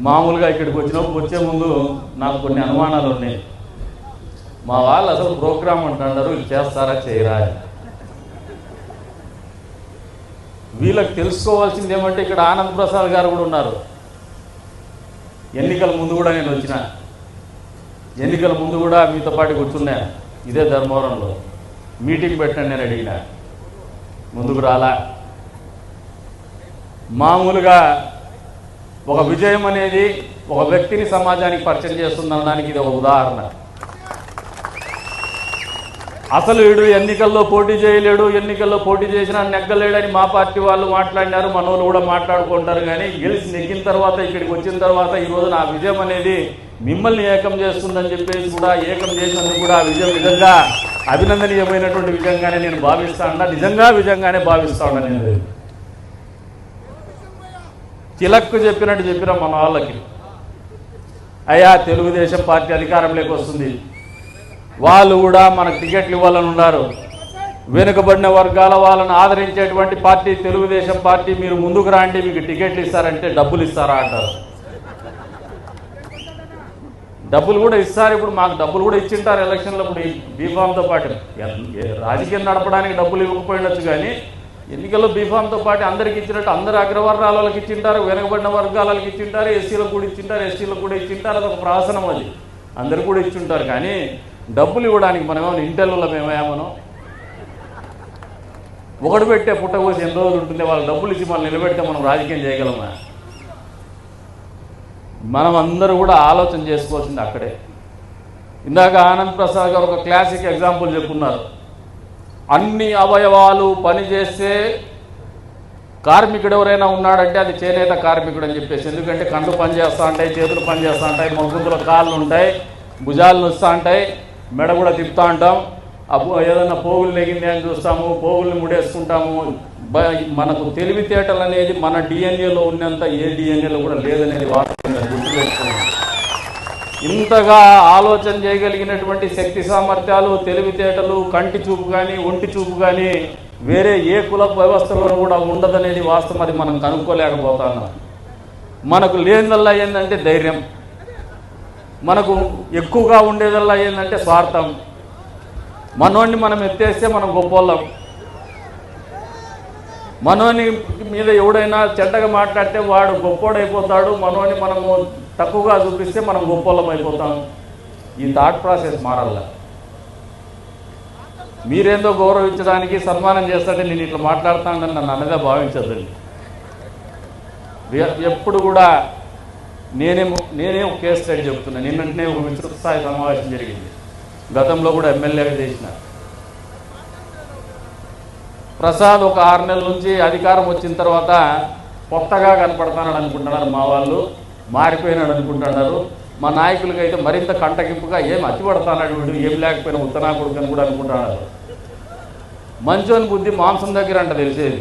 మామూలుగా ఇక్కడికి వచ్చినప్పుడు వచ్చే ముందు నాకు కొన్ని అనుమానాలు ఉన్నాయి. మా వాళ్ళు అసలు ప్రోగ్రామ్ అంటున్నారు వీళ్ళు చేస్తారా చేయరా వీళ్ళకి తెలుసుకోవాల్సింది ఏమంటే ఇక్కడ ఆనంద్ ప్రసాద్ గారు కూడా ఉన్నారు. ఎన్నికల ముందు కూడా నేను వచ్చిన. ఎన్నికల ముందు కూడా మీతో పాటు కూర్చున్నా. ఇదే ధర్మవరంలో. మీటింగ్ పెట్టండి నేను అడిగిన. ముందుకు రాలా. మామూలుగా ఒక విజయం అనేది ఒక వ్యక్తిని సమాజానికి పరిచయం చేస్తుందనడానికి ఇది ఒక ఉదాహరణ. అసలు వీడు ఎన్నికల్లో పోటీ చేయలేడు ఎన్నికల్లో పోటీ చేసినా నెగ్గలేడని మా పార్టీ వాళ్ళు మాట్లాడినారు మనోళ్ళు కూడా మాట్లాడుకుంటారు కానీ గెలిచి నెగ్గిన తర్వాత ఇక్కడికి వచ్చిన తర్వాత ఈరోజు నా విజయం అనేది మిమ్మల్ని ఏకం చేస్తుందని చెప్పేసి కూడా ఏకం చేసినందుకు కూడా ఆ విజయం నిజంగా అభినందనీయమైనటువంటి విజయంగానే నేను భావిస్తా ఉన్నా. నిజంగా విజయంగానే భావిస్తా ఉన్నా నేను. తిలక్కు చెప్పినట్టు చెప్పిన మన వాళ్ళకి. అయ్యా తెలుగుదేశం పార్టీ అధికారంలోకి వస్తుంది. వాళ్ళు కూడా మనకు టికెట్లు ఇవ్వాలని ఉన్నారు. వెనుకబడిన వర్గాల వాళ్ళని ఆదరించేటువంటి పార్టీ తెలుగుదేశం పార్టీ మీరు ముందుకు రాండి మీకు టికెట్లు ఇస్తారంటే డబ్బులు ఇస్తారా అంటారు. డబ్బులు కూడా ఇస్తారు ఇప్పుడు మాకు డబ్బులు కూడా ఇచ్చింటారు ఎలక్షన్లో ఇప్పుడు ఈ బీఫామ్తో పాటు. రాజకీయం నడపడానికి డబ్బులు ఇవ్వకపోయినచ్చు కానీ ఎన్నికల్లో బీఫామ్తో పాటు అందరికి ఇచ్చినట్టు అందరు అగ్రవర్గాల వాళ్ళకి ఇచ్చింటారు వెనకబడిన వర్గాలకు ఇచ్చింటారు ఎస్సీలకు కూడా ఇచ్చింటారు ఎస్టీలకు కూడా ఇచ్చింటారు అదొక ప్రాసనం అది. అందరు కూడా ఇచ్చింటారు కానీ డబ్బులు ఇవ్వడానికి మనం ఏమైనా ఇంటర్లో మేమేమనం ఒకటి పెట్టే పుట్టకోసి ఎన్ని రోజులు ఉంటుంది వాళ్ళు డబ్బులు ఇచ్చి మనం నిలబెడితే మనం రాజకీయం చేయగలమా? మనం అందరూ కూడా ఆలోచన చేసుకోవాల్సింది అక్కడే. ఇందాక ఆనంద్ ప్రసాద్ గారు ఒక క్లాసిక్ ఎగ్జాంపుల్ చెప్పున్నారు. అన్ని అవయవాలు పనిచేస్తే కార్మికుడు ఎవరైనా ఉన్నాడంటే అది చేనేత కార్మికుడు అని చెప్పేసి. ఎందుకంటే కళ్ళు పనిచేస్తూ ఉంటాయి చేతులు పనిచేస్తూ ఉంటాయి మొగ్గుంతుల కాళ్ళు ఉంటాయి భుజాలు నొస్తూ ఉంటాయి మెడ కూడా తిప్పుతూ ఉంటాం ఏదైనా పోగులు నెగింది అని చూస్తాము పోగుల్ని ముడేసుకుంటాము. మనకు తెలివితేటలు అనేది మన డిఎన్ఏలో ఉన్నంత ఏ డిఎన్ఏలో కూడా లేదనేది వాస్తవంగా గుర్తుపెట్టుకోండి ఇంతగా ఆలోచన చేయగలిగినటువంటి శక్తి సామర్థ్యాలు తెలివితేటలు కంటి చూపు కానీ ఒంటి చూపు కానీ వేరే ఏ కుల వ్యవస్థలో కూడా ఉండదనేది వాస్తవం అది మనం కనుక్కోలేకపోతున్నాం. మనకు లేనిదల్లా ఏంటంటే ధైర్యం. మనకు ఎక్కువగా ఉండేదల్లా ఏంటంటే స్వార్థం. మనోడిని మనం ఎత్తేస్తే మనం గొప్పోళ్ళం. మనోని మీద ఎవడైనా చెడ్డగా మాట్లాడితే వాడు గొప్పోడైపోతాడు. మనోని మనము తక్కువగా చూపిస్తే మనం గొప్పోళ్ళం అయిపోతాం ఈ థాట్ ప్రాసెస్ మారాల మీరేందో గౌరవించడానికి సన్మానం చేస్తాడే నేను ఇట్లా మాట్లాడుతానని నన్ను అన్నదే భావించదండి ఎప్పుడు కూడా నేనే నేనే ఒక కేసు స్టడీ చెప్తున్నా. నిన్ననే ఒక విస్తృత స్థాయి సమావేశం జరిగింది. గతంలో కూడా ఎమ్మెల్యేగా చేసినారు. ప్రసాద్ ఒక ఆరు నెలల నుంచి అధికారం వచ్చిన తర్వాత కొత్తగా కనపడతానని అనుకుంటున్నారు మా వాళ్ళు. మారిపోయినాడు అనుకుంటున్నారు. మా నాయకులకి అయితే మరింత కంటగింపుగా ఏం అతిపడతాడు వీడు ఏం లేకపోయినా ఉత్తనా కొడుకు అని కూడా అనుకుంటున్నారు. మంచోని బుద్ధి మాంసం దగ్గర అంట తెలిసేది.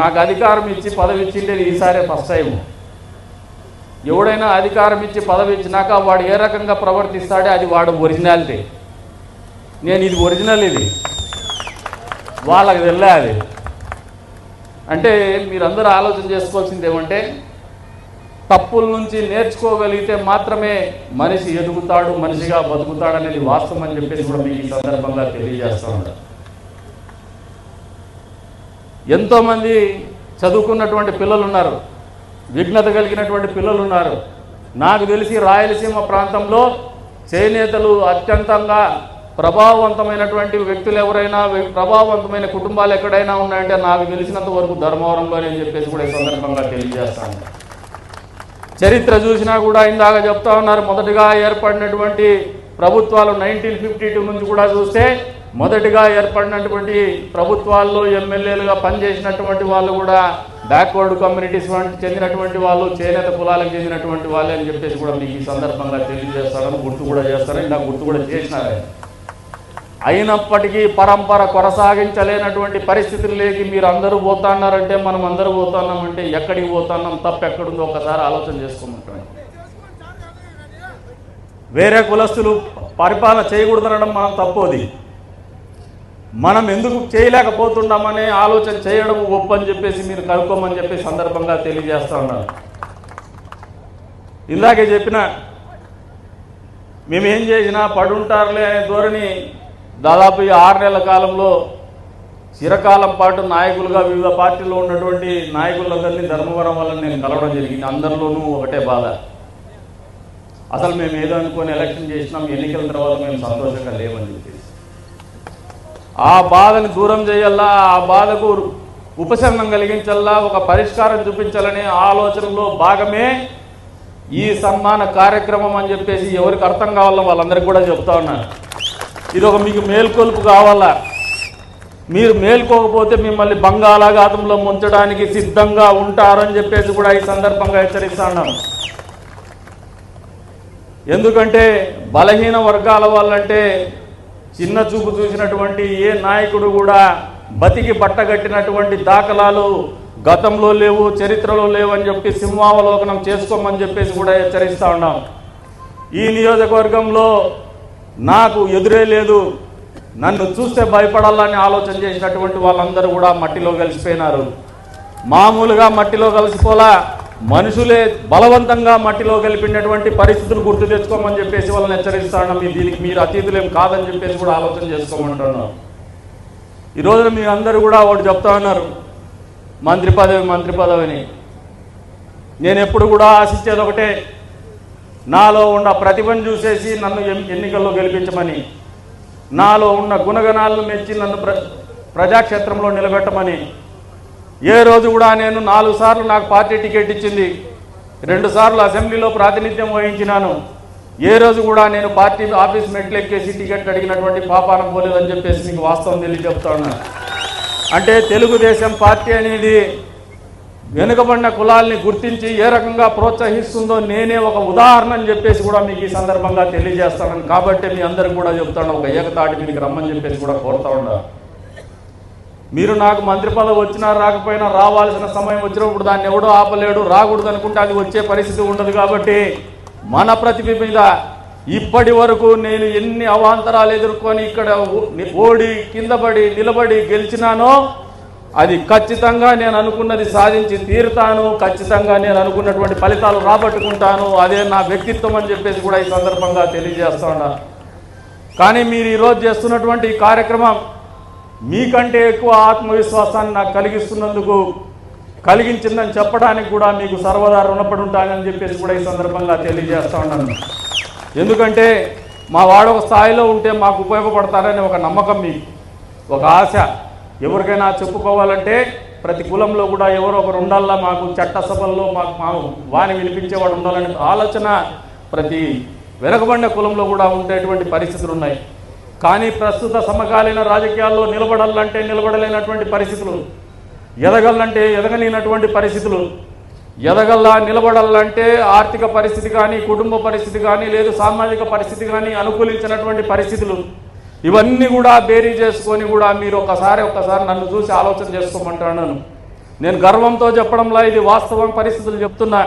నాకు అధికారం ఇచ్చి పదవి ఇచ్చింటే ఈసారే ఫస్ట్ టైం ఎవడైనా అధికారం ఇచ్చి పదవి ఇచ్చినాక వాడు ఏ రకంగా ప్రవర్తిస్తాడే అది వాడు ఒరిజినాలిటీ. నేను ఇది ఒరిజినల్ ఇది. వాళ్ళకి వెళ్ళాలి. అంటే మీరందరూ ఆలోచన చేసుకోవాల్సింది ఏమంటే తప్పుల నుంచి నేర్చుకోగలిగితే మాత్రమే మనిషి ఎదుగుతాడు మనిషిగా బతుకుతాడు అనేది వాస్తవం అని చెప్పేసి కూడా మీకు ఈ సందర్భంగా తెలియజేస్తూ ఉంటాను ఎంతోమంది చదువుకున్నటువంటి పిల్లలు ఉన్నారు విఘ్నత కలిగినటువంటి పిల్లలు ఉన్నారు. నాకు తెలిసి రాయలసీమ ప్రాంతంలో చేనేతలు అత్యంతంగా ప్రభావవంతమైనటువంటి వ్యక్తులు ఎవరైనా ప్రభావవంతమైన కుటుంబాలు ఎక్కడైనా ఉన్నాయంటే నాకు తెలిసినంత వరకు ధర్మవరంలోనే అని చెప్పేసి కూడా ఈ సందర్భంగా తెలియజేస్తాను. చరిత్ర చూసినా కూడా ఇందాక చెప్తా ఉన్నారు మొదటిగా ఏర్పడినటువంటి ప్రభుత్వాలు నైన్టీన్ ఫిఫ్టీ టూ నుంచి కూడా చూస్తే మొదటిగా ఏర్పడినటువంటి ప్రభుత్వాల్లో ఎమ్మెల్యేలుగా పనిచేసినటువంటి వాళ్ళు కూడా బ్యాక్వర్డ్ కమ్యూనిటీస్ వంటి చెందినటువంటి వాళ్ళు చేనేత కులాలకు చెందినటువంటి వాళ్ళే అని చెప్పేసి కూడా మీకు ఈ సందర్భంగా తెలియజేస్తారని గుర్తు కూడా చేస్తారని నాకు గుర్తు కూడా చేసినారే. అయినప్పటికీ పరంపర కొనసాగించలేనటువంటి పరిస్థితుల్లోకి మీరు అందరూ పోతున్నారంటే మనం అందరూ పోతున్నామంటే ఎక్కడికి పోతున్నాం తప్పు ఎక్కడుందో ఒకసారి ఆలోచన చేసుకోమంటాం. వేరే కులస్తులు పరిపాలన చేయకూడదనడం మనం తప్పోది. మనం ఎందుకు చేయలేకపోతున్నామనే ఆలోచన చేయడం గొప్పని చెప్పేసి మీరు కనుక్కోమని చెప్పి సందర్భంగా తెలియజేస్తా ఉన్నారు ఇందాకే చెప్పిన మేము ఏం చేసినా పడుంటారులే అనే ధోరణి దాదాపు ఈ ఆరు నెలల కాలంలో చిరకాలం పాటు నాయకులుగా వివిధ పార్టీల్లో ఉన్నటువంటి నాయకులందరినీ ధర్మవరం వల్ల నేను కలవడం జరిగింది. అందరిలోనూ ఒకటే బాధ. అసలు మేము ఏదో అనుకొని ఎలక్షన్ చేసినాం ఎన్నికల తర్వాత మేము సంతోషంగా లేమని చెప్పేసి. ఆ బాధని దూరం చేయాలా? ఆ బాధకు ఉపశమనం కలిగించాలా? ఒక పరిష్కారం చూపించాలనే ఆలోచనలో భాగమే ఈ సన్మాన కార్యక్రమం అని చెప్పేసి ఎవరికి అర్థం కావాలో వాళ్ళందరికీ కూడా చెప్తా ఉన్నాను. ఇది ఒక మీకు మేల్కొలుపు కావాలా? మీరు మేల్కోకపోతే మిమ్మల్ని బంగాళాఘాతంలో ముంచడానికి సిద్ధంగా ఉంటారని చెప్పేసి కూడా ఈ సందర్భంగా హెచ్చరిస్తా ఎందుకంటే బలహీన వర్గాల వాళ్ళంటే చిన్న చూపు చూసినటువంటి ఏ నాయకుడు కూడా బతికి బట్టగట్టినటువంటి దాఖలాలు గతంలో లేవు చరిత్రలో లేవు అని చెప్పి సింహావలోకనం చేసుకోమని చెప్పేసి కూడా హెచ్చరిస్తా ఉన్నాం ఈ నియోజకవర్గంలో నాకు ఎదురే లేదు. నన్ను చూస్తే భయపడాలని ఆలోచన చేసినటువంటి వాళ్ళందరూ కూడా మట్టిలో కలిసిపోయినారు. మామూలుగా మట్టిలో కలిసిపోలా మనుషులే బలవంతంగా మట్టిలో కలిపినటువంటి పరిస్థితులు గుర్తు తెచ్చుకోమని చెప్పేసి వాళ్ళని హెచ్చరిస్తాను. మీ దీనికి మీరు అతీతులేం కాదని చెప్పేసి కూడా ఆలోచన చేసుకోమంటున్నారు. ఈ రోజున మీ అందరూ కూడా ఒకటి చెప్తా ఉన్నారు. మంత్రి పదవి మంత్రి పదవిని. నేను ఎప్పుడు కూడా ఆశించేది ఒకటే నాలో ఉన్న ప్రతిభను చూసేసి నన్ను ఎన్నికల్లో గెలిపించమని నాలో ఉన్న గుణగణాలను మెచ్చి నన్ను ప్ర ప్రజాక్షేత్రంలో నిలబెట్టమని ఏ రోజు కూడా నేను నాలుగు సార్లు నాకు పార్టీ టికెట్ ఇచ్చింది రెండు సార్లు అసెంబ్లీలో ప్రాతినిధ్యం వహించినాను. ఏ రోజు కూడా నేను పార్టీ ఆఫీస్ మెట్లు ఎక్కేసి టికెట్ అడిగినటువంటి పాపాన పోలేదని చెప్పేసి మీకు వాస్తవం తెలియజెప్తాను అంటే తెలుగుదేశం పార్టీ అనేది వెనుకబడిన కులాల్ని గుర్తించి ఏ రకంగా ప్రోత్సహిస్తుందో నేనే ఒక ఉదాహరణ అని చెప్పేసి కూడా మీకు ఈ సందర్భంగా తెలియజేస్తాను కాబట్టి మీ అందరికి కూడా చెప్తాను. ఒక ఏకతాటి మీకు రమ్మని చెప్పేసి కూడా కోరుతా ఉన్నా. మీరు నాకు మంత్రి పదవి వచ్చినా రాకపోయినా రావాల్సిన సమయం వచ్చినప్పుడు దాన్ని ఎవడో ఆపలేడు రాకూడదు అనుకుంటే అది వచ్చే పరిస్థితి ఉండదు కాబట్టి మన ప్రతిభ మీద ఇప్పటి వరకు నేను ఎన్ని అవాంతరాలు ఎదుర్కొని ఇక్కడ ఓడి కింద పడి నిలబడి గెలిచినానో అది ఖచ్చితంగా నేను అనుకున్నది సాధించి తీరుతాను ఖచ్చితంగా నేను అనుకున్నటువంటి ఫలితాలు రాబట్టుకుంటాను అదే నా వ్యక్తిత్వం అని చెప్పేసి కూడా ఈ సందర్భంగా తెలియజేస్తా ఉన్నాను కానీ మీరు ఈరోజు చేస్తున్నటువంటి ఈ కార్యక్రమం మీకంటే ఎక్కువ ఆత్మవిశ్వాసాన్ని నాకు కలిగిస్తున్నందుకు కలిగించిందని చెప్పడానికి కూడా మీకు సర్వదా రుణపడి ఉంటానని చెప్పేసి కూడా ఈ సందర్భంగా తెలియజేస్తా ఉన్నాను. ఎందుకంటే మా వాడు ఒక స్థాయిలో ఉంటే మాకు ఉపయోగపడతారని ఒక నమ్మకం మీకు ఒక ఆశ. ఎవరికైనా చెప్పుకోవాలంటే ప్రతి కులంలో కూడా ఎవరో ఒకరు ఉండాలా? మాకు చట్టసభల్లో మాకు మా వాణి వినిపించేవాడు ఉండాలనే ఆలోచన ప్రతి వెనకబడిన కులంలో కూడా ఉండేటువంటి పరిస్థితులు ఉన్నాయి. కానీ ప్రస్తుత సమకాలీన రాజకీయాల్లో నిలబడాలంటే నిలబడలేనటువంటి పరిస్థితులు ఎదగాలంటే ఎదగలేనటువంటి పరిస్థితులు ఎదగల్లా నిలబడాలంటే ఆర్థిక పరిస్థితి కానీ కుటుంబ పరిస్థితి కానీ లేదు సామాజిక పరిస్థితి కానీ అనుకూలించినటువంటి పరిస్థితులు. ఇవన్నీ కూడా బేరీ చేసుకొని కూడా మీరు ఒకసారి ఒక్కసారి నన్ను చూసి ఆలోచన చేసుకోమంటాను నేను గర్వంతో చెప్పడంలా ఇది వాస్తవం పరిస్థితులు చెప్తున్నా.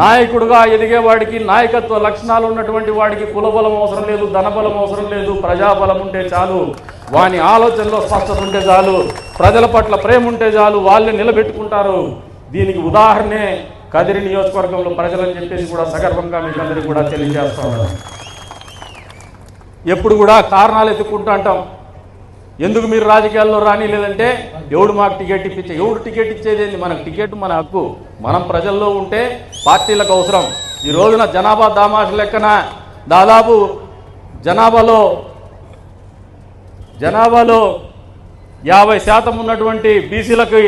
నాయకుడుగా ఎదిగేవాడికి నాయకత్వ లక్షణాలు ఉన్నటువంటి వాడికి కులబలం అవసరం లేదు ధనబలం అవసరం లేదు ప్రజాబలం ఉంటే చాలు వాని ఆలోచనలో స్పష్టత ఉంటే చాలు ప్రజల పట్ల ప్రేమ ఉంటే చాలు వాళ్ళని నిలబెట్టుకుంటారు. దీనికి ఉదాహరణే కదిరి నియోజకవర్గంలో ప్రజలని చెప్పేసి కూడా సగర్వంగా మీకు అందరికీ కూడా తెలియజేస్తా ఎప్పుడు కూడా కారణాలు ఎత్తుకుంటూ అంటాం. ఎందుకు మీరు రాజకీయాల్లో రాని లేదంటే ఎవడు మాకు టికెట్ ఇప్పించే ఎవడు టికెట్ ఇచ్చేదేంది మనకు టికెట్ మన హక్కు. మనం ప్రజల్లో ఉంటే పార్టీలకు అవసరం. ఈ రోజున జనాభా దామాష లెక్కన దాదాపు జనాభాలో జనాభాలో యాభై శాతం ఉన్నటువంటి బీసీలకి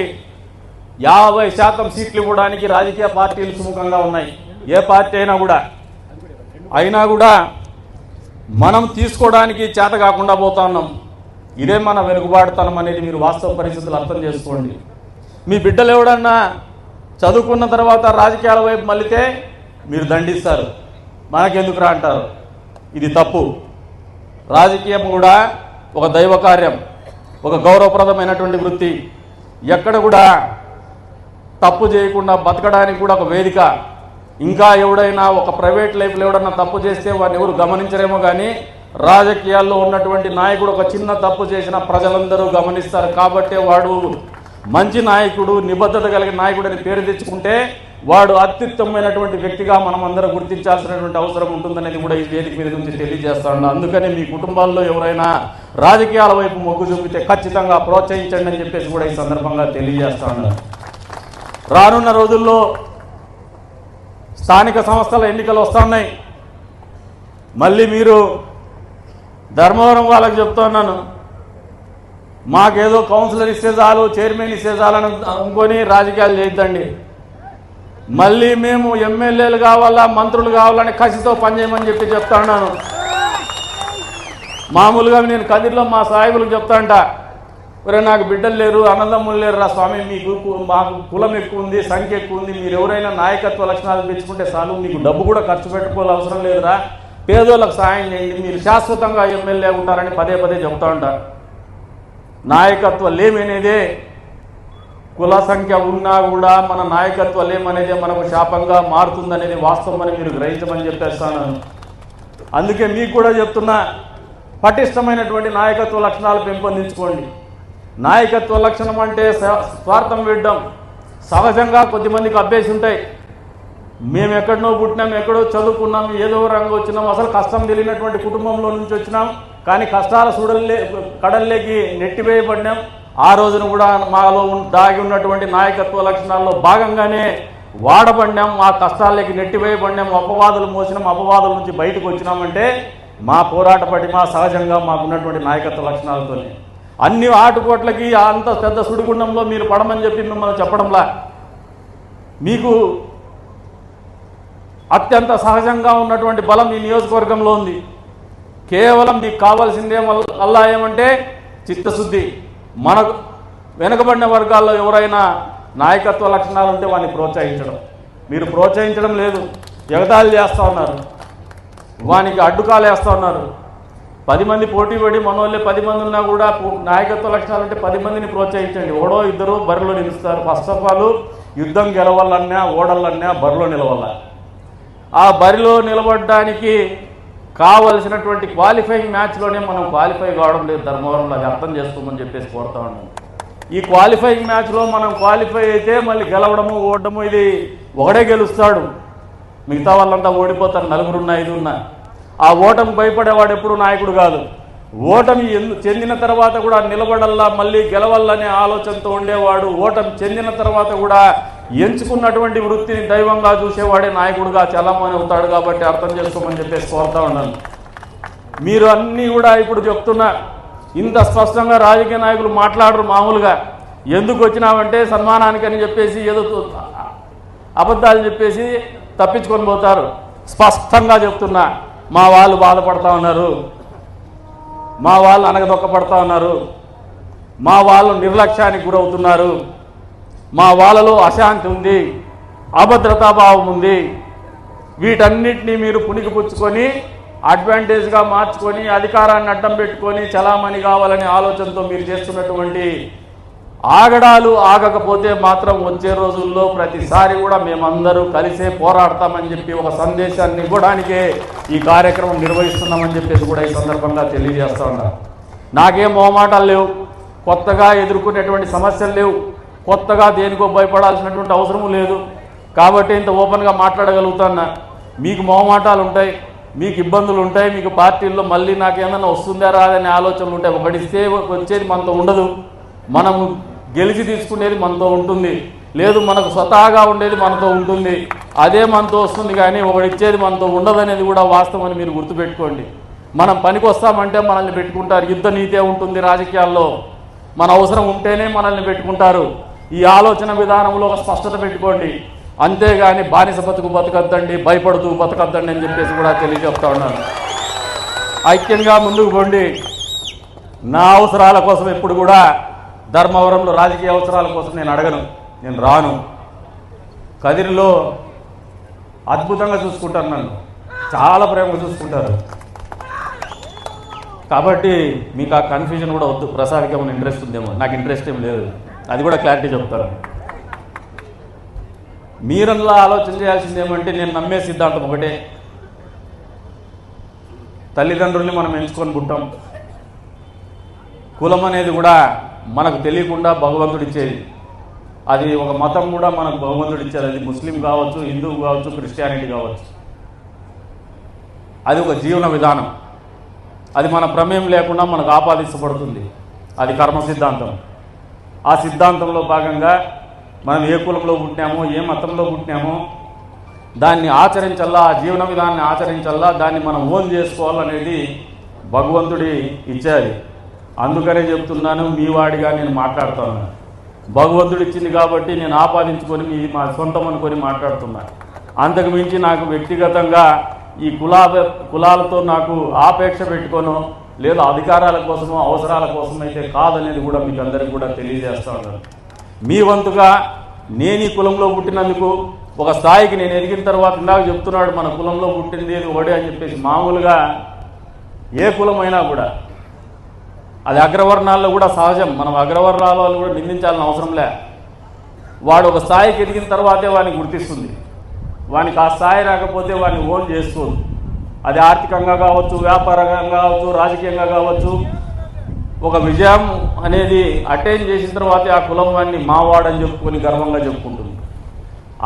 యాభై శాతం సీట్లు ఇవ్వడానికి రాజకీయ పార్టీలు సుముఖంగా ఉన్నాయి. ఏ పార్టీ అయినా కూడా. అయినా కూడా మనం తీసుకోవడానికి చేత కాకుండా పోతా ఉన్నాం. ఇదే మన వెనుకబాటుతనం అనేది మీరు వాస్తవ పరిస్థితులు అర్థం చేసుకోండి. మీ బిడ్డలు ఎవడన్నా చదువుకున్న తర్వాత రాజకీయాల వైపు మళ్ళితే మీరు దండిస్తారు. మనకెందుకురా అంటారు? ఇది తప్పు. రాజకీయం కూడా ఒక దైవ కార్యం ఒక గౌరవప్రదమైనటువంటి వృత్తి. ఎక్కడ కూడా తప్పు చేయకుండా బతకడానికి కూడా ఒక వేదిక. ఇంకా ఎవడైనా ఒక ప్రైవేట్ లైఫ్లో ఎవడన్నా తప్పు చేస్తే వాడిని ఎవరు గమనించరేమో కానీ రాజకీయాల్లో ఉన్నటువంటి నాయకుడు ఒక చిన్న తప్పు చేసిన ప్రజలందరూ గమనిస్తారు. కాబట్టే వాడు మంచి నాయకుడు నిబద్ధత కలిగిన నాయకుడు అని పేరు తెచ్చుకుంటే వాడు అత్యుత్తమైనటువంటి వ్యక్తిగా మనం అందరం గుర్తించాల్సినటువంటి అవసరం ఉంటుందనేది కూడా ఈ వేదిక మీద నుంచి తెలియజేస్తాను. అందుకని మీ కుటుంబాల్లో ఎవరైనా రాజకీయాల వైపు మొగ్గు చూపితే ఖచ్చితంగా ప్రోత్సహించండి అని చెప్పేసి కూడా ఈ సందర్భంగా తెలియజేస్తాను. రానున్న రోజుల్లో స్థానిక సంస్థల ఎన్నికలు వస్తున్నాయి. మళ్ళీ మీరు ధర్మవరం వాళ్ళకి చెప్తున్నాను మాకేదో కౌన్సిలర్ ఇస్తే చాలు చైర్మన్ ఇస్తే చాలని అనుకొని రాజకీయాలు చేయొద్దండి. మళ్ళీ మేము ఎమ్మెల్యేలు కావాలా మంత్రులు కావాలని కసితో పనిచేయమని చెప్పి చెప్తాను మామూలుగా నేను కదిరిలో మా సాయిబులకు చెప్తాంట ఒరే నాకు బిడ్డలు లేరు అన్నదమ్ములు లేరు రా స్వామి మీకు మాకు కులం ఎక్కువ ఉంది సంఖ్య ఎక్కువ ఉంది మీరు ఎవరైనా నాయకత్వ లక్షణాలు పెంచుకుంటే చాలు మీకు డబ్బు కూడా ఖర్చు పెట్టుకోవాలి అవసరం లేదురా. పేదోళ్ళకి సాయం చేయండి మీరు శాశ్వతంగా ఎమ్మెల్యే ఉంటారని పదే పదే చెప్తా ఉంటారు నాయకత్వ లేమనేదే కుల సంఖ్య ఉన్నా కూడా మన నాయకత్వ లేమనేదే మనకు శాపంగా మారుతుందనేది వాస్తవం అని మీరు గ్రహించమని చెప్పేస్తాను. అందుకే మీకు కూడా చెప్తున్నా పటిష్టమైనటువంటి నాయకత్వ లక్షణాలు పెంపొందించుకోండి. నాయకత్వ లక్షణం అంటే స్వార్థం విడ్డం సహజంగా కొద్దిమందికి అభ్యసి ఉంటాయి. మేము ఎక్కడనో పుట్టినాం ఎక్కడో చదువుకున్నాం ఏదో రంగు వచ్చినాం అసలు కష్టం తెలియనటువంటి కుటుంబంలో నుంచి వచ్చినాం. కానీ కష్టాల సుడల్లే కడల్లోకి నెట్టివేయబడినాం ఆ రోజున కూడా మాలో దాగి ఉన్నటువంటి నాయకత్వ లక్షణాల్లో భాగంగానే వాడబడినాం మా కష్టాలకి నెట్టివేయబడినాం అపవాదులు మోసినాం అపవాదుల నుంచి బయటకు వచ్చినామంటే మా పోరాట పటిమ సహజంగా మాకున్నటువంటి నాయకత్వ లక్షణాలతోనే. అన్ని ఆటుకోట్లకి అంత పెద్ద సుడిగుండంలో మీరు పడమని చెప్పి మిమ్మల్ని చెప్పడంలా? మీకు అత్యంత సహజంగా ఉన్నటువంటి బలం ఈ నియోజకవర్గంలో ఉంది. కేవలం మీకు కావాల్సిందే వల్ల- అల్లా ఏమంటే చిత్తశుద్ధి. మనకు వెనుకబడిన వర్గాల్లో ఎవరైనా నాయకత్వ లక్షణాలు ఉంటే వాడిని ప్రోత్సహించడం. మీరు ప్రోత్సహించడం లేదు. ఎగతాళి చేస్తూ ఉన్నారు. వానికి అడ్డుకాలు వేస్తూ ఉన్నారు. పది మంది పోటీ పడి మనోళ్ళే పది మంది ఉన్నా కూడా నాయకత్వ లక్షణాలు అంటే పది మందిని ప్రోత్సహించండి. ఓడో ఇద్దరు బరిలో నిలుస్తారు. ఫస్ట్ ఆఫ్ ఆల్ యుద్ధం గెలవాలన్నా ఓడలన్నా బరిలో నిలవాల? ఆ బరిలో నిలబడడానికి కావలసినటువంటి క్వాలిఫైయింగ్ మ్యాచ్లోనే మనం క్వాలిఫై కావడం లేదు. ధర్మవరంలో అది అర్థం చేసుకోమని చెప్పేసి కోరుతా ఉన్నాను. ఈ క్వాలిఫైయింగ్ మ్యాచ్లో మనం క్వాలిఫై అయితే మళ్ళీ గెలవడము ఓడము ఇది ఒకడే గెలుస్తాడు. మిగతా వాళ్ళంతా ఓడిపోతారు. నలుగురున్న ఐదున్నా ఆ ఓటమి భయపడేవాడు ఎప్పుడు నాయకుడు కాదు. ఓటమి ఎందు చెందిన తర్వాత కూడా నిలబడల్లా మళ్ళీ గెలవల్లనే ఆలోచనతో ఉండేవాడు. ఓటమి చెందిన తర్వాత కూడా ఎంచుకున్నటువంటి వృత్తిని దైవంగా చూసేవాడే నాయకుడుగా చలామణి అవుతాడు కాబట్టి అర్థం చేసుకోమని చెప్పేసి కోరుతా ఉన్నాను. మీరు అన్నీ కూడా ఇప్పుడు చెప్తున్నా ఇంత స్పష్టంగా రాజకీయ నాయకులు మాట్లాడరు మామూలుగా. ఎందుకు వచ్చినామంటే సన్మానానికి అని చెప్పేసి ఏదో అబద్ధాలు చెప్పేసి తప్పించుకొని పోతారు. స్పష్టంగా చెప్తున్నా మా వాళ్ళు బాధపడతా ఉన్నారు. మా వాళ్ళు అనగదొక్కపడతా ఉన్నారు. మా వాళ్ళు నిర్లక్ష్యానికి గురవుతున్నారు. మా వాళ్ళలో అశాంతి ఉంది. అభద్రతాభావం ఉంది. వీటన్నిటినీ మీరు పుణికిపుచ్చుకొని అడ్వాంటేజ్గా మార్చుకొని అధికారాన్ని అడ్డం పెట్టుకొని చలామణి కావాలనే ఆలోచనతో మీరు చేస్తున్నటువంటి ఆగడాలు ఆగకపోతే మాత్రం వచ్చే రోజుల్లో ప్రతిసారి కూడా మేమందరూ కలిసే పోరాడతామని చెప్పి ఒక సందేశాన్ని ఇవ్వడానికే ఈ కార్యక్రమం నిర్వహిస్తున్నామని చెప్పేసి కూడా ఈ సందర్భంగా తెలియజేస్తా ఉన్నారు నాకేం మొహమాటాలు లేవు. కొత్తగా ఎదుర్కొనేటువంటి సమస్యలు లేవు. కొత్తగా దేనికో భయపడాల్సినటువంటి అవసరం లేదు. కాబట్టి ఇంత ఓపెన్గా మాట్లాడగలుగుతున్నా మీకు మొహమాటాలు ఉంటాయి మీకు ఇబ్బందులు ఉంటాయి మీకు పార్టీల్లో మళ్ళీ నాకేమన్నా వస్తుందా రాదనే ఆలోచనలు ఉంటాయి ఒకటిస్తే వచ్చేది మనతో ఉండదు. మనం గెలిచి తీసుకునేది మనతో ఉంటుంది. లేదు మనకు స్వతహాగా ఉండేది మనతో ఉంటుంది. అదే మనతో వస్తుంది కానీ ఒకటి ఇచ్చేది మనతో ఉండదనేది కూడా వాస్తవం అని మీరు గుర్తుపెట్టుకోండి. మనం పనికి వస్తామంటే మనల్ని పెట్టుకుంటారు. యుద్ధ నీతే ఉంటుంది రాజకీయాల్లో. మన అవసరం ఉంటేనే మనల్ని పెట్టుకుంటారు. ఈ ఆలోచన విధానంలో ఒక స్పష్టత పెట్టుకోండి. అంతేగాని బానిస బతుకు బతకద్దండి భయపడుతూ బతకద్దండి అని చెప్పేసి కూడా తెలియజెప్తా ఉన్నాను. ఐక్యంగా ముందుకు పోండి. నా అవసరాల కోసం ఎప్పుడు కూడా ధర్మవరంలో రాజకీయ అవసరాల కోసం నేను అడగను నేను రాను. కదిరిలో అద్భుతంగా చూసుకుంటారు నన్ను. చాలా ప్రేమగా చూసుకుంటారు. కాబట్టి మీకు ఆ కన్ఫ్యూజన్ కూడా వద్దు. ప్రసాద్కి ఏమైనా ఇంట్రెస్ట్ ఉందేమో. నాకు ఇంట్రెస్ట్ ఏం లేదు. అది కూడా క్లారిటీ చెప్తారు. మీరల్లా ఆలోచన చేయాల్సింది ఏమంటే నేను నమ్మే సిద్ధాంతం ఒకటే. తల్లిదండ్రుల్ని మనం ఎంచుకొని పుట్టాం. కులం అనేది కూడా మనకు తెలియకుండా భగవంతుడు ఇచ్చేది అది ఒక మతం కూడా మనకు భగవంతుడు ఇచ్చారు అది ముస్లిం కావచ్చు హిందువు కావచ్చు క్రిస్టియానిటీ కావచ్చు. అది ఒక జీవన విధానం. అది మన ప్రమేయం లేకుండా మనకు ఆపాదించబడుతుంది. అది కర్మ సిద్ధాంతం. ఆ సిద్ధాంతంలో భాగంగా మనం ఏ కులంలో పుట్టినామో ఏ మతంలో పుట్టినామో దాన్ని ఆచరించల్లా ఆ జీవన విధానాన్ని ఆచరించల్లా దాన్ని మనం ఓన్ చేసుకోవాలనేది భగవంతుడి ఇచ్చేది అందుకనే చెప్తున్నాను మీ వాడిగా నేను మాట్లాడుతున్నాను భగవంతుడు ఇచ్చింది కాబట్టి నేను ఆపాదించుకొని మీ మా సొంతం అనుకొని మాట్లాడుతున్నాను అంతకు మించి నాకు వ్యక్తిగతంగా ఈ కులా కులాలతో నాకు ఆపేక్ష పెట్టుకోను లేదా అధికారాల కోసమో అవసరాల కోసం అయితే కాదనేది కూడా మీకు అందరికీ కూడా తెలియజేస్తా ఉన్నాను. మీ వంతుగా నేను ఈ కులంలో పుట్టినందుకు ఒక స్థాయికి నేను ఎదిగిన తర్వాత ఇందాక చెప్తున్నాడు మన కులంలో పుట్టింది ఏది ఒకటే అని చెప్పేసి మామూలుగా ఏ కులమైనా కూడా అది అగ్రవర్ణాల్లో కూడా సహజం. మనం అగ్రవర్ణాల వాళ్ళు కూడా నిందించాలని అవసరం లే. వాడు ఒక స్థాయికి ఎదిగిన తర్వాతే వాడిని గుర్తిస్తుంది. వానికి ఆ స్థాయి రాకపోతే వాడిని ఓన్ చేసుకోదు అది ఆర్థికంగా కావచ్చు వ్యాపారంగా కావచ్చు రాజకీయంగా కావచ్చు. ఒక విజయం అనేది అటైన్ చేసిన తర్వాతే ఆ కులం వాడిని మావాడని చెప్పుకొని గర్వంగా చెప్పుకుంటుంది.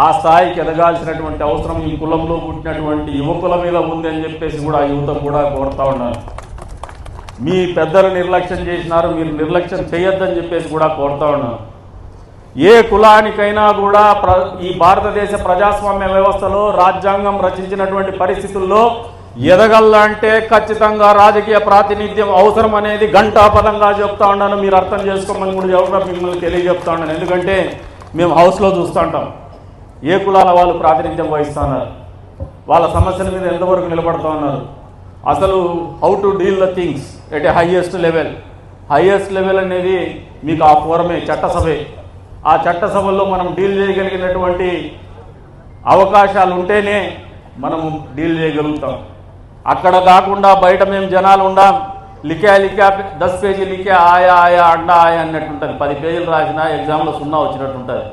ఆ స్థాయికి ఎదగాల్సినటువంటి అవసరం ఈ కులంలో పుట్టినటువంటి యువకుల మీద ఉంది అని చెప్పేసి కూడా ఆ యువత కూడా కోరుతా ఉన్నాను మీ పెద్దలు నిర్లక్ష్యం చేసినారు మీరు నిర్లక్ష్యం చేయొద్దని చెప్పేసి కూడా కోరుతా ఉన్నాను. ఏ కులానికైనా కూడా ప్ర ఈ భారతదేశ ప్రజాస్వామ్య వ్యవస్థలో రాజ్యాంగం రచించినటువంటి పరిస్థితుల్లో ఎదగల్లంటే ఖచ్చితంగా రాజకీయ ప్రాతినిధ్యం అవసరం అనేది ఘంటాపదంగా చెప్తా ఉన్నాను. మీరు అర్థం చేసుకోమని కూడా ఎవరు మిమ్మల్ని తెలియజెప్తా ఉన్నాను. ఎందుకంటే మేము హౌస్లో చూస్తూ ఉంటాం. ఏ కులాల వాళ్ళు ప్రాతినిధ్యం వహిస్తున్నారు? వాళ్ళ సమస్యల మీద ఎంతవరకు నిలబడుతూ ఉన్నారు? అసలు how to deal the things at a highest level highest level అనేది మీకు ఆ ఫోరమే చట్టసభే. ఆ చట్టసభల్లో మనం డీల్ చేయగలిగినటువంటి అవకాశాలు ఉంటేనే మనము డీల్ చేయగలుగుతాం. అక్కడ కాకుండా బయట మేము జనాలు ఉండాం లిఖ్యా లిఖా దస్ పేజీ లిఖా ఆయా ఆయా అండా ఆయా అన్నట్టు ఉంటుంది పది పేజీలు రాసినా ఎగ్జామ్లో సున్నా వచ్చినట్టు ఉంటుంది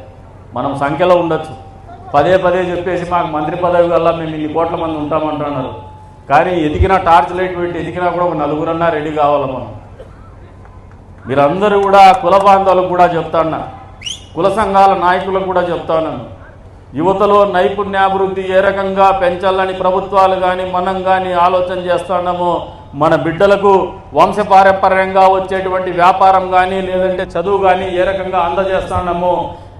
మనం సంఖ్యలో ఉండొచ్చు. పదే పదే చెప్పేసి మాకు మంత్రి పదవి వల్ల మేము ఇన్ని కోట్ల మంది ఉంటామంటున్నారు. కానీ ఎదిగిన టార్చ్ లైట్ పెట్టి ఎదిగినా కూడా ఒక నలుగురన్నా రెడీ కావాలి మనం. మీరందరూ కూడా కుల బాంధవులకు కూడా చెప్తాను కుల సంఘాల నాయకులకు కూడా చెప్తాను యువతలో నైపుణ్యాభివృద్ధి ఏ రకంగా పెంచాలని ప్రభుత్వాలు కానీ మనం కానీ ఆలోచన చేస్తున్నామో మన బిడ్డలకు వంశపారంపర్యంగా వచ్చేటువంటి వ్యాపారం కానీ లేదంటే చదువు కానీ ఏ రకంగా అందజేస్తున్నామో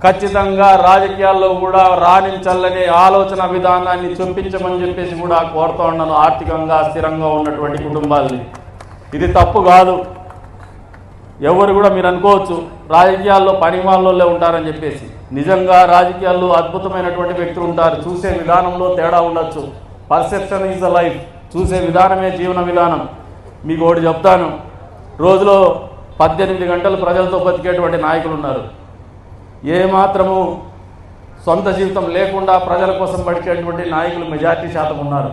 ఖచ్చితంగా రాజకీయాల్లో కూడా రాణించాలనే ఆలోచన విధానాన్ని చూపించమని చెప్పేసి కూడా కోరుతా ఉన్నాను ఆర్థికంగా స్థిరంగా ఉన్నటువంటి కుటుంబాలని. ఇది తప్పు కాదు. ఎవరు కూడా మీరు అనుకోవచ్చు రాజకీయాల్లో పనిమాలలో ఉంటారని చెప్పేసి. నిజంగా రాజకీయాల్లో అద్భుతమైనటువంటి వ్యక్తులు ఉంటారు. చూసే విధానంలో తేడా ఉండొచ్చు. Perception is the life. చూసే విధానమే జీవన విధానం. మీకు ఒకటి చెప్తాను. రోజులో పద్దెనిమిది గంటలు ప్రజలతో బతికేటువంటి నాయకులు ఉన్నారు. ఏమాత్రము సొంత జీవితం లేకుండా ప్రజల కోసం పడిచేటువంటి నాయకులు మెజార్టీ శాతం ఉన్నారు.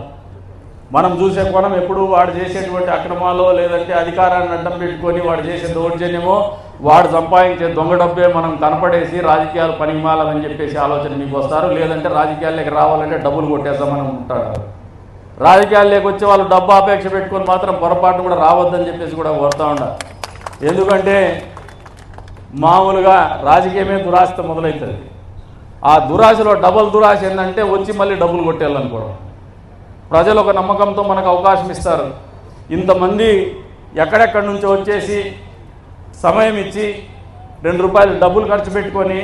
మనం చూసే కోణం ఎప్పుడు వాడు చేసేటువంటి అక్రమాలో లేదంటే అధికారాన్ని అడ్డం పెట్టుకొని వాడు చేసే దౌర్జన్యమో వాడు సంపాదించే దొంగ డబ్బే మనం కనపడేసి రాజకీయాలు పనిమాలని చెప్పేసి ఆలోచన మీకు వస్తారు. లేదంటే రాజకీయాల్లోకి రావాలంటే డబ్బులు కొట్టేద్దామని ఉంటారు రాజకీయాల్లోకి వచ్చే వాళ్ళు డబ్బు అపేక్ష పెట్టుకొని మాత్రం పొరపాటు కూడా రావద్దని చెప్పేసి కూడా కోరుతా ఉండాలి ఎందుకంటే మామూలుగా రాజకీయమే దురాశ మొదలవుతుంది ఆ దురాశలో డబల్ దురాశ ఏంటంటే వచ్చి మళ్ళీ డబ్బులు కొట్టేయాలనుకోవడం. ప్రజలు ఒక నమ్మకంతో మనకు అవకాశం ఇస్తారు. ఇంతమంది ఎక్కడెక్కడి నుంచో వచ్చేసి సమయం ఇచ్చి రెండు రూపాయలు డబ్బులు ఖర్చు పెట్టుకొని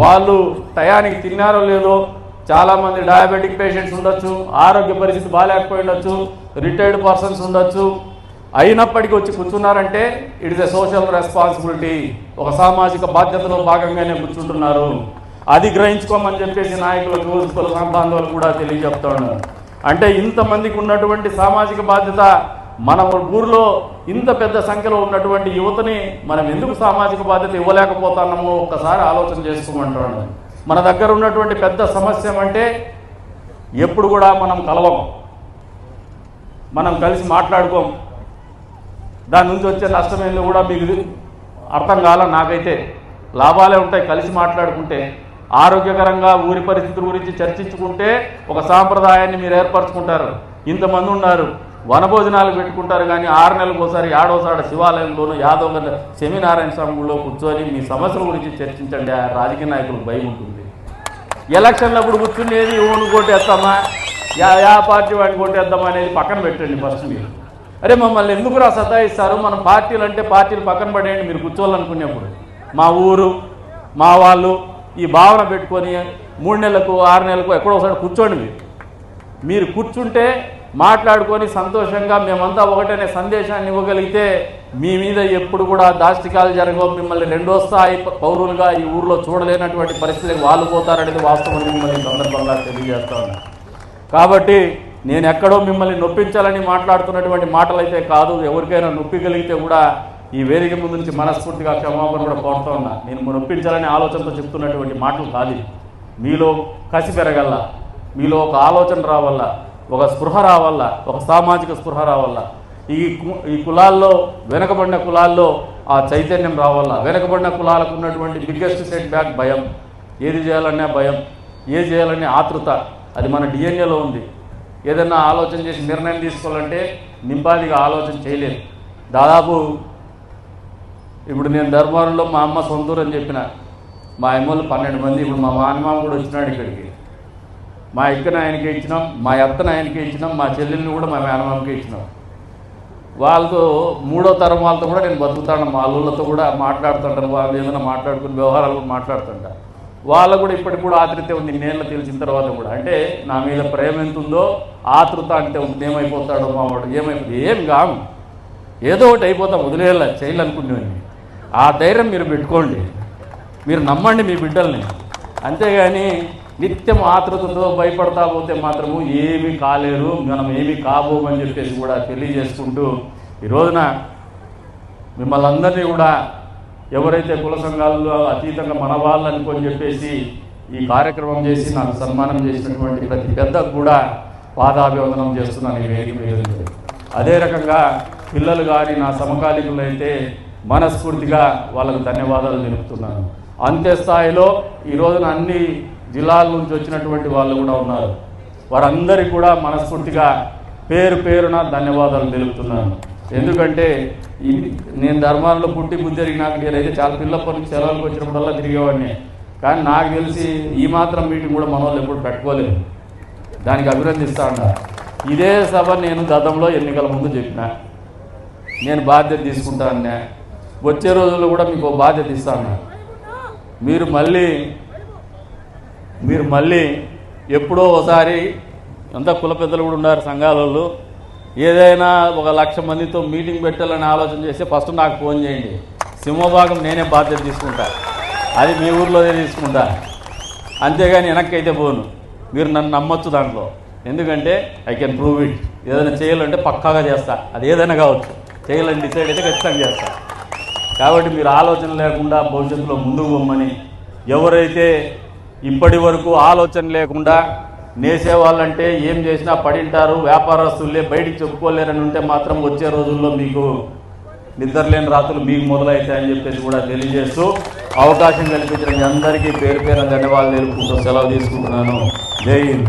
వాళ్ళు టయానికి తిన్నారో లేదో చాలామంది డయాబెటిక్ పేషెంట్స్ ఉండొచ్చు ఆరోగ్య పరిస్థితి బాగాలేకపోయి ఉండొచ్చు రిటైర్డ్ పర్సన్స్ ఉండొచ్చు అయినప్పటికీ వచ్చి కూర్చున్నారంటే it is a social responsibility. ఒక సామాజిక బాధ్యతలో భాగంగానే కూర్చుంటున్నారు. అది గ్రహించుకోమని చెప్పేసి నాయకులకు కుల సంబంధాలు కూడా తెలియజెప్తాను. అంటే ఇంతమందికి ఉన్నటువంటి సామాజిక బాధ్యత మన ఊర్లో ఇంత పెద్ద సంఖ్యలో ఉన్నటువంటి యువతని మనం ఎందుకు సామాజిక బాధ్యత ఇవ్వలేకపోతున్నామో ఒక్కసారి ఆలోచన చేసుకోమంటాడు మన దగ్గర ఉన్నటువంటి పెద్ద సమస్య అంటే ఎప్పుడు కూడా మనం కలవం. మనం కలిసి మాట్లాడుకోం. దాని నుంచి వచ్చే నష్టం కూడా మీకు అర్థం కాల నాకైతే. లాభాలే ఉంటాయి కలిసి మాట్లాడుకుంటే. ఆరోగ్యకరంగా ఊరి పరిస్థితుల గురించి చర్చించుకుంటే ఒక సాంప్రదాయాన్ని మీరు ఏర్పరచుకుంటారు. ఇంతమంది ఉన్నారు వనభోజనాలు పెట్టుకుంటారు కానీ ఆరు నెలలకు ఒకసారి ఏడోసాడ శివాలయంలోనూ యాదవ సెమినారాయణ స్వామిలో కూర్చొని మీ సమస్యల గురించి చర్చించండి. ఆ రాజకీయ నాయకులకు భయం ఉంటుంది. ఎలక్షన్లప్పుడు కూర్చునేది ఓను కొట్టేస్తామా? యా యా పార్టీ వాడిని కొట్టేద్దామా అనేది పక్కన పెట్టండి ఫస్ట్ మీరు. అరే మమ్మల్ని ఎందుకు రా సతాయిస్తారు? మనం పార్టీలు అంటే పార్టీలు పక్కన పడేయండి మీరు కూర్చోవాలనుకునేప్పుడు. మా ఊరు మా వాళ్ళు ఈ భావన పెట్టుకొని మూడు నెలలకు ఆరు నెలలకు ఎక్కడో ఒకసారి కూర్చోండి మీరు. మీరు కూర్చుంటే మాట్లాడుకొని సంతోషంగా మేమంతా ఒకటనే సందేశాన్ని ఇవ్వగలిగితే మీ మీద ఎప్పుడు కూడా దాష్టికాలు జరగవు. మిమ్మల్ని రెండో స్థాయి పౌరులుగా ఈ ఊర్లో చూడలేనటువంటి పరిస్థితికి వాళ్ళు పోతారనేది వాస్తవం మిమ్మల్ని సందర్భంగా తెలియజేస్తా కాబట్టి నేను ఎక్కడో మిమ్మల్ని నొప్పించాలని మాట్లాడుతున్నటువంటి మాటలు అయితే కాదు ఎవరికైనా నొప్పిగలిగితే కూడా ఈ వేదిక ముందు నుంచి మనస్ఫూర్తిగా క్షమాపణ కూడా కోరుతా ఉన్నా. నేను నొప్పించాలనే ఆలోచనతో చెప్తున్నటువంటి మాటలు కాదు మీలో కసి పెరగల్ల మీలో ఒక ఆలోచన రావల్ల ఒక స్పృహ రావల్ల ఒక సామాజిక స్పృహ రావల్ల. ఈ కు- ఈ కులాల్లో వెనకబడిన కులాల్లో ఆ చైతన్యం రావల్ల. వెనకబడిన కులాలకు ఉన్నటువంటి బిగ్గెస్ట్ సెట్ బ్యాక్ భయం. ఏది చేయాలనే భయం. ఏది చేయాలనే ఆతృత. అది మన డిఎన్ఏలో ఉంది. ఏదైనా ఆలోచన చేసి నిర్ణయం తీసుకోవాలంటే నింపాదిగా ఆలోచన చేయలేదు. దాదాపు ఇప్పుడు నేను ధర్మవరంలో మా అమ్మ సొంతూరు అని చెప్పిన మా అమ్మలు పన్నెండు మంది ఇప్పుడు మా మానమామ కూడా వచ్చినాడు ఇక్కడికి. మా ఇక్కన ఆయనకి ఇచ్చినాం మా అత్తన ఆయనకి ఇచ్చినాం మా చెల్లెల్ని కూడా మా మేనమామకి ఇచ్చినాం. వాళ్ళతో మూడో తరం వాళ్ళతో కూడా నేను బతుకుతాను మా అల్లుళ్ళతో కూడా మాట్లాడుతుంటాను వాళ్ళు ఏదైనా మాట్లాడుకుని వ్యవహారాలు కూడా మాట్లాడుతుంటా వాళ్ళ కూడా ఇప్పటికి కూడా ఆతృత ఉంది నేళ్ళ తెలిసిన తర్వాత కూడా. అంటే నా మీద ప్రేమ ఎంత ఉందో ఆతృత అంటే ఉంది ఏమైపోతాడో మావాడు ఏమైపోతుంది ఏం కాము ఏదో ఒకటి అయిపోతాం వదిలేయాల చేయాలనుకునేవాడిని ఆ ధైర్యం మీరు పెట్టుకోండి. మీరు నమ్మండి మీ బిడ్డల్ని. అంతేగాని నిత్యం ఆతృతతో భయపడతా పోతే మాత్రము ఏమీ కాలేరు మనం ఏమీ కాబోమని చెప్పేసి కూడా తెలియజేసుకుంటూ ఈ రోజున మిమ్మల్ని అందరినీ కూడా ఎవరైతే కుల సంఘాలలో అతీతంగా మన వాళ్ళు అనుకొని చెప్పేసి ఈ కార్యక్రమం చేసి నాకు సన్మానం చేసినటువంటి ప్రతి పెద్దకు కూడా పాదాభివందనం చేస్తున్నాను ఈ వేదిక మీద అదే రకంగా పిల్లలు కానీ నా సమకాలీకులు అయితే మనస్ఫూర్తిగా వాళ్ళకు ధన్యవాదాలు తెలుపుతున్నాను. అంతే స్థాయిలో ఈ రోజున అన్ని జిల్లాల నుంచి వచ్చినటువంటి వాళ్ళు కూడా ఉన్నారు. వారందరికీ కూడా మనస్ఫూర్తిగా పేరు పేరున ధన్యవాదాలు తెలుపుతున్నాను. ఎందుకంటే ఇది నేను ధర్మాలలో పుట్టి బుద్ధి నాకు నేనైతే చాలా పిల్లప్పటి నుంచి సెలవులకు వచ్చినప్పుడల్లా తిరిగేవాడిని. కానీ నాకు తెలిసి ఈ మాత్రం మీటింగ్ కూడా మన వాళ్ళు ఎప్పుడు పెట్టుకోలేదు. దానికి అభినందిస్తా ఉన్నా. ఇదే సభ నేను గతంలో ఎన్నికల ముందు చెప్పిన. నేను బాధ్యత తీసుకుంటానే వచ్చే రోజుల్లో కూడా మీకు బాధ్యత ఇస్తాను మీరు మళ్ళీ మీరు మళ్ళీ ఎప్పుడో ఒకసారి అంతా కుల పెద్దలు కూడా ఉన్నారు సంఘాలలో ఏదైనా ఒక లక్ష మందితో మీటింగ్ పెట్టాలని ఆలోచన చేస్తే ఫస్ట్ నాకు ఫోన్ చేయండి. సింహభాగం నేనే బాధ్యత తీసుకుంటా. అది మీ ఊర్లోనే తీసుకుంటా. అంతేగాని వెనక్కైతే పోను. మీరు నన్ను నమ్మొచ్చు దాంట్లో. ఎందుకంటే ఐ కెన్ ప్రూవ్ ఇట్ ఏదైనా చేయాలంటే పక్కాగా చేస్తా. అది ఏదైనా కావచ్చు. చేయాలని డిసైడ్ అయితే ఖచ్చితంగా చేస్తా. కాబట్టి మీరు ఆలోచన లేకుండా భవిష్యత్తులో ముందుకు పొమ్మని ఎవరైతే ఇప్పటి వరకు ఆలోచన లేకుండా నేసేవాళ్ళంటే ఏం చేసినా పడింటారు వ్యాపారస్తులే బయటికి చెప్పుకోలేరని ఉంటే మాత్రం వచ్చే రోజుల్లో మీకు నిద్రలేని రాత్రులు మీకు మొదలవుతాయని చెప్పేసి కూడా తెలియజేస్తూ అవకాశం కల్పించిన మీ అందరికీ పేరు పేరు ధన్యవాదాలు తెలుపుకుంటూ సెలవు తీసుకుంటున్నాను. జై హింద్.